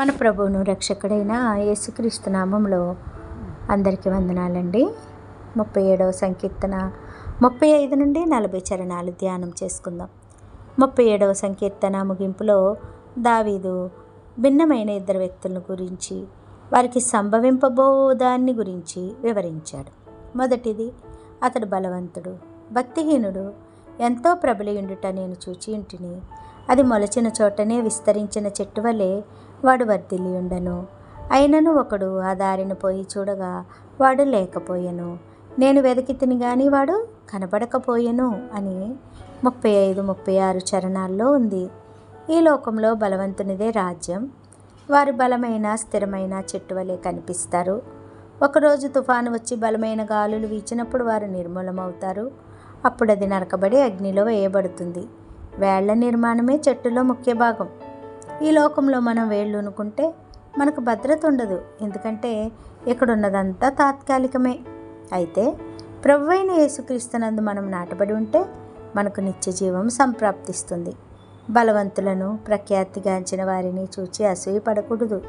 మన ప్రభువును రక్షకుడైన యేసుక్రీస్తు నామంలో అందరికీ వందనాలండి. ముప్పై ఏడవ సంకీర్తన ముప్పై ఐదు నుండి నలభై చరణాలు ధ్యానం చేసుకుందాం. ముప్పై ఏడవ సంకీర్తన ముగింపులో దావీదు భిన్నమైన ఇద్దరు వ్యక్తులను గురించి వారికి సంభవింపబోదాన్ని గురించి వివరించాడు. మొదటిది అతడు బలవంతుడు భక్తిహీనుడు ఎంతో ప్రబలియుండుట నేను చూచి ఇంటిని అది మొలచిన చోటనే విస్తరించిన చెట్టు వలె వాడు వర్ధిల్లి ఉండను అయినను ఒకడు ఆ దారిన పోయి చూడగా వాడు లేకపోయెను. నేను వెతికితిని గాని వాడు కనబడకపోయెను అని ముప్పై ఐదు ముప్పై ఆరు చరణాల్లో ఉంది. ఈ లోకంలో బలవంతునిదే రాజ్యం. వారు బలమైన స్థిరమైన చెట్టు వలె కనిపిస్తారు. ఒకరోజు తుఫాను వచ్చి బలమైన గాలులు వీచినప్పుడు వారు నిర్మూలమవుతారు. అప్పుడు అది నరకబడి అగ్నిలో వేయబడుతుంది. వేళ్ళ నిర్మాణమే చెట్టులో ముఖ్య భాగం. ఈ లోకంలో మనం వేళ్ళు అనుకుంటే మనకు భద్రత ఉండదు. ఎందుకంటే ఇక్కడ ఉన్నదంతా తాత్కాలికమే. అయితే ప్రభు అయిన యేసుక్రీస్తునందు మనం నాటబడి ఉంటే మనకు నిత్య జీవం సంప్రాప్తిస్తుంది. బలవంతులను ప్రఖ్యాతిగాంచిన వారిని చూచి అసూయపడకూడదు.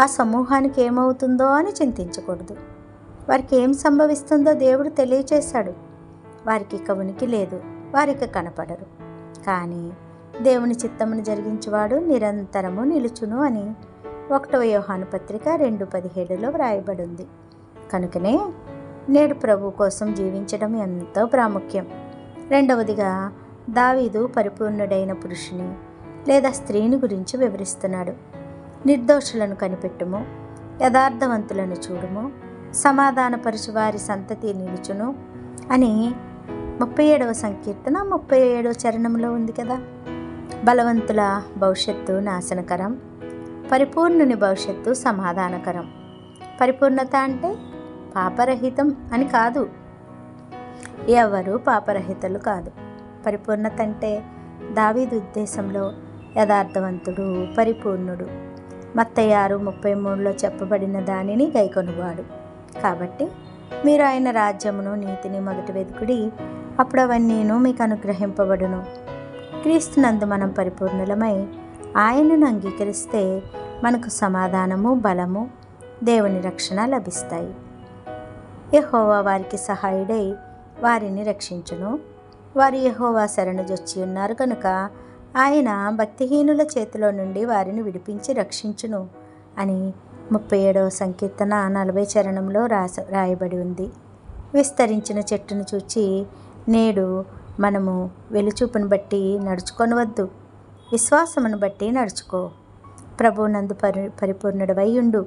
ఆ సమూహానికి ఏమవుతుందో అని చింతించకూడదు. వారికి ఏం సంభవిస్తుందో దేవుడు తెలియచేశాడు. వారికి ఇక ఉనికి లేదు. వారికి కనపడరు. కానీ దేవుని చిత్తమును జరిగించేవాడు నిరంతరము నిలుచును అని ఒకటవ యోహాను పత్రిక రెండు పదిహేడులో వ్రాయబడింది. కనుకనే నేడు ప్రభు కోసం జీవించడం ఎంతో ప్రాముఖ్యం. రెండవదిగా దావీదు పరిపూర్ణుడైన పురుషుని లేదా స్త్రీని గురించి వివరిస్తున్నాడు. నిర్దోషులను కనిపెట్టుము యథార్థవంతులను చూడుము సమాధానపరచు వారి సంతతి నిలుచును అని ముప్పై ఏడవ సంకీర్తన ముప్పై ఏడవ చరణంలో ఉంది కదా. బలవంతుల భవిష్యత్తు నాశనకరం పరిపూర్ణుని భవిష్యత్తు సమాధానకరం. పరిపూర్ణత అంటే పాపరహితం అని కాదు. ఎవరు పాపరహితలు కాదు. పరిపూర్ణత అంటే దావీదు ఉద్దేశంలో యథార్థవంతుడు పరిపూర్ణుడు. మత్తయ్య ఆరు ముప్పై మూడులో చెప్పబడిన దానిని గైకొనువాడు. కాబట్టి మీరు ఆయన రాజ్యమును నీతిని మొదటి వెతుకుడి అప్పుడు అవన్నీను మీకు అనుగ్రహింపబడును. క్రీస్తునందు మనం పరిపూర్ణులమై ఆయనను అంగీకరిస్తే మనకు సమాధానము బలము దేవుని రక్షణ లభిస్తాయి. యహోవా వారికి సహాయుడై వారిని రక్షించును. వారు యహోవా శరణుజొచ్చి ఉన్నారు కనుక ఆయన భక్తిహీనుల చేతిలో నుండి వారిని విడిపించి రక్షించును అని ముప్పై ఏడవ సంకీర్తన నలభై చరణంలో రాస రాయబడి ఉంది. విస్తరించిన చెట్టును చూచి నేడు మనము వెలుచూపును బట్టి నడుచుకొనవద్దు. విశ్వాసమును బట్టి నడుచుకో. ప్రభునందు పరి పరిపూర్ణుడవై ఉండు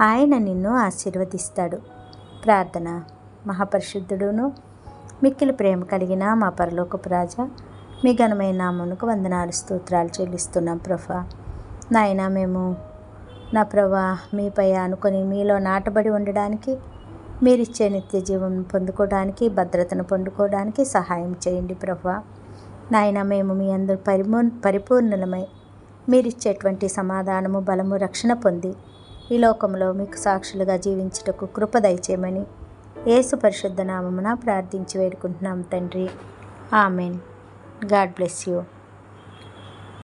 ఆయన నిన్ను ఆశీర్వదిస్తాడు. ప్రార్థన. మహాపరిశుద్ధుడును మిక్కిలి ప్రేమ కలిగిన మా పరలోకపు రాజా మీ ఘనమైన నామమునకు వందనాలు స్తోత్రాలు చెల్లిస్తున్నాం ప్రభా. నాయన మేము నా ప్రభా మీపై అనుకొని మీలో నాటబడి ఉండడానికి మీరిచ్చే నిత్య జీవం పొందుకోవడానికి భద్రతను పొందుకోవడానికి సహాయం చేయండి ప్రభా నాయన మేము మీ అందరు పరిమూ పరిపూర్ణులమై మీరిచ్చేటువంటి సమాధానము బలము రక్షణ పొంది ఈ లోకంలో మీకు సాక్షులుగా జీవించుటకు కృప దయచేయమని ఏసు పరిశుద్ధ నామమున ప్రార్థించి వేడుకుంటున్నాం తండ్రి. ఆమెన్. God bless you.